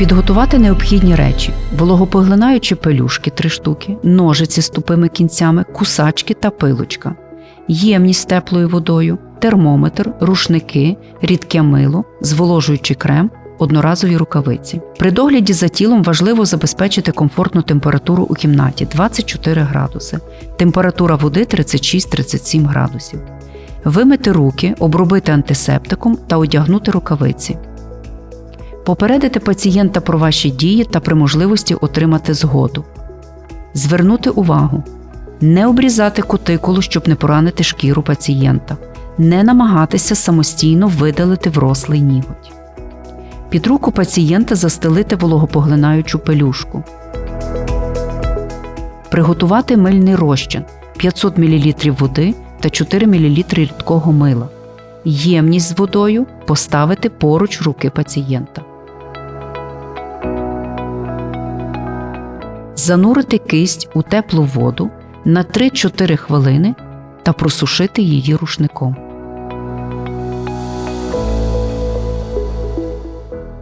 Підготувати необхідні речі: вологопоглинаючі пелюшки 3 штуки, ножиці з тупими кінцями, кусачки та пилочка, ємність з теплою водою, термометр, рушники, рідке мило, зволожуючий крем, одноразові рукавиці. При догляді за тілом важливо забезпечити комфортну температуру у кімнаті 24 градуси, температура води 36-37 градусів. Вимити руки, обробити антисептиком та одягнути рукавиці. Попередити пацієнта про ваші дії та при можливості отримати згоду. Звернути увагу. Не обрізати кутикулу, щоб не поранити шкіру пацієнта. Не намагатися самостійно видалити врослий ніготь. Під руку пацієнта застелити вологопоглинаючу пелюшку. Приготувати мильний розчин 500 мл води та 4 мл рідкого мила. Ємність з водою поставити поруч руки пацієнта. Занурити кисть у теплу воду на 3-4 хвилини та просушити її рушником.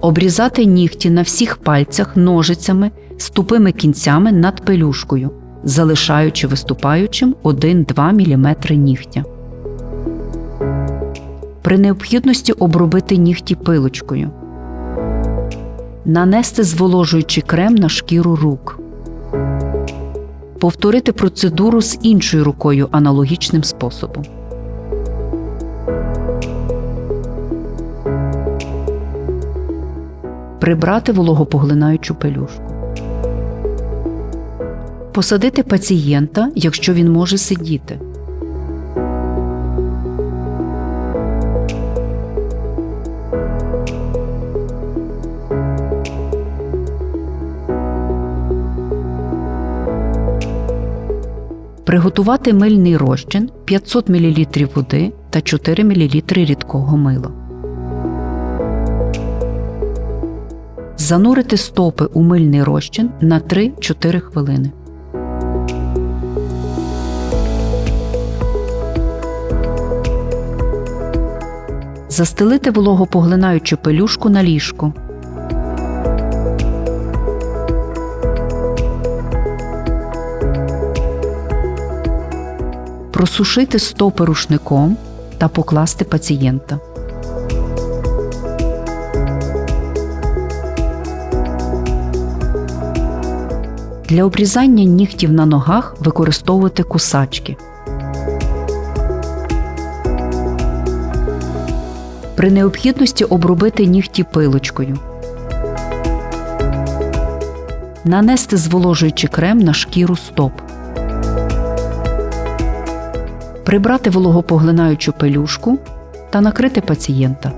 Обрізати нігті на всіх пальцях ножицями з тупими кінцями над пелюшкою, залишаючи виступаючим 1-2 мм нігтя. При необхідності обробити нігті пилочкою. Нанести зволожуючий крем на шкіру рук. Повторити процедуру з іншою рукою аналогічним способом. Прибрати вологопоглинаючу пелюшку. Посадити пацієнта, якщо він може сидіти. Приготувати мильний розчин 500 мл води та 4 мл рідкого мила. Занурити стопи у мильний розчин на 3-4 хвилини. Застелити вологопоглинаючу пелюшку на ліжку. Просушити стопи рушником та покласти пацієнта. Для обрізання нігтів на ногах використовувати кусачки. При необхідності обробити нігті пилочкою. Нанести зволожуючий крем на шкіру стоп. Прибрати вологопоглинаючу пелюшку та накрити пацієнта.